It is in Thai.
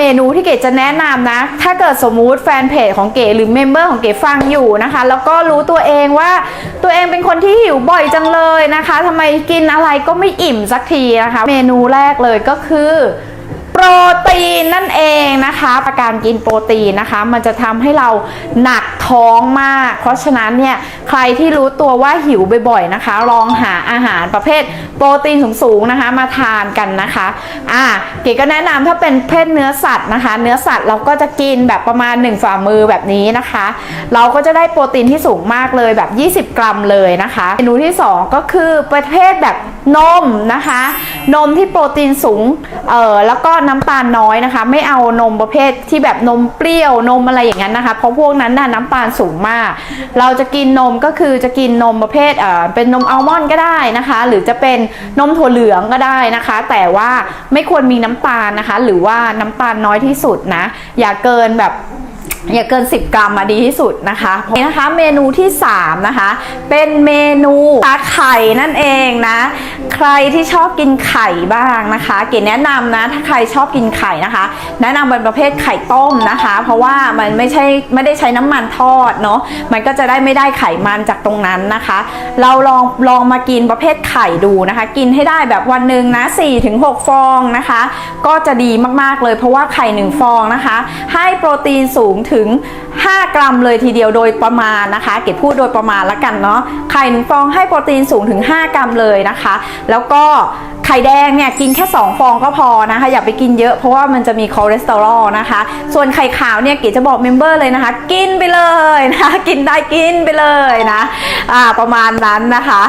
เมนูที่เก๋จะแนะนำนะ ถ้าเกิดสมมุติแฟนเพจของเก๋หรือเมมเบอร์ของเก๋ฟังอยู่นะคะ แล้วก็รู้ตัวเองว่าตัวเองเป็นคนที่หิวบ่อยจังเลยนะคะทำไมกินอะไรก็ไม่อิ่มสักทีนะคะ เมนูแรกเลยก็คือ รตีนนั่นเองนะคะการกินโปรตีนนะคะ มันจะทำให้เราหนักท้องมาก เพราะฉะนั้นเนี่ยใครที่รู้ตัวว่าหิวบ่อยๆนะคะ ลองหาอาหารประเภทโปรตีนสูงๆนะคะ มาทานกันนะคะอ่าเก๋ก็แนะนำถ้าเป็นเพศเนื้อสัตว์นะคะ เนื้อสัตว์เราก็จะกินแบบประมาณ 1 ฝ่ามือแบบนี้นะคะ เราก็จะได้โปรตีนที่สูงมากเลยแบบ 20 กรัมเลยนะคะเมนูที่ 2 ก็คือประเภทแบบนมนะคะ นมที่โปรตีนสูงเอ่อแล้วก็น้ำตาลน้อยนะคะ ไม่เอานมประเภทที่แบบนมเปรี้ยวนมอะไรอย่างนั้นนะคะ เพราะพวกนั้นน่ะน้ำตาลสูงมาก เราจะกินนมก็คือจะกินนมประเภทเอ่อเป็นนมอัลมอนด์ก็ได้นะคะ หรือจะเป็นนมถั่วเหลืองก็ได้นะคะ แต่ว่าไม่ควรมีน้ำตาลนะคะ หรือว่าน้ำตาลน้อยที่สุดนะ อย่าเกินแบบอย่าเกิน 10 กรัมมาดีที่สุดนะคะนี่นะคะ เมนูที่ 3 นะคะ เป็นเมนูตาไข่นั่นเองนะ ใครที่ชอบกินไข่บ้างนะคะ เก๋แนะนำนะถ้าใครชอบกินไข่นะคะ แนะนำเป็นประเภทไข่ต้มนะคะ เพราะว่ามันไม่ใช่ไม่ได้ใช้น้ำมันทอดเนาะมันก็จะได้ไม่ได้ไขมันจากตรงนั้นนะคะ เราลองลองมากินประเภทไข่ดูนะคะ กินให้ได้แบบวันหนึ่งนะ4-6 ฟองนะคะ ก็จะดีมากๆเลยเพราะว่าไข่หนึ่งฟองนะคะ ให้โปรตีนสูงถึง 5 กรัมเลยทีเดียวโดยประมาณนะคะ เก็บพูดโดยประมาณละกันเนาะไข่หนึ่งฟองให้โปรตีนสูงถึง 5 กรัมเลยนะคะแล้วก็ไข่แดงเนี่ยกินแค่ 2 ฟองก็พอนะคะ อย่าไปกินเยอะเพราะว่ามันจะมีคอเลสเตอรอลนะคะ ส่วนไข่ขาวเนี่ยเก๋จะบอกเมมเบอร์เลยนะคะ กินไปเลยนะคะกินได้กินไปเลยนะอ่าประมาณนั้นนะคะ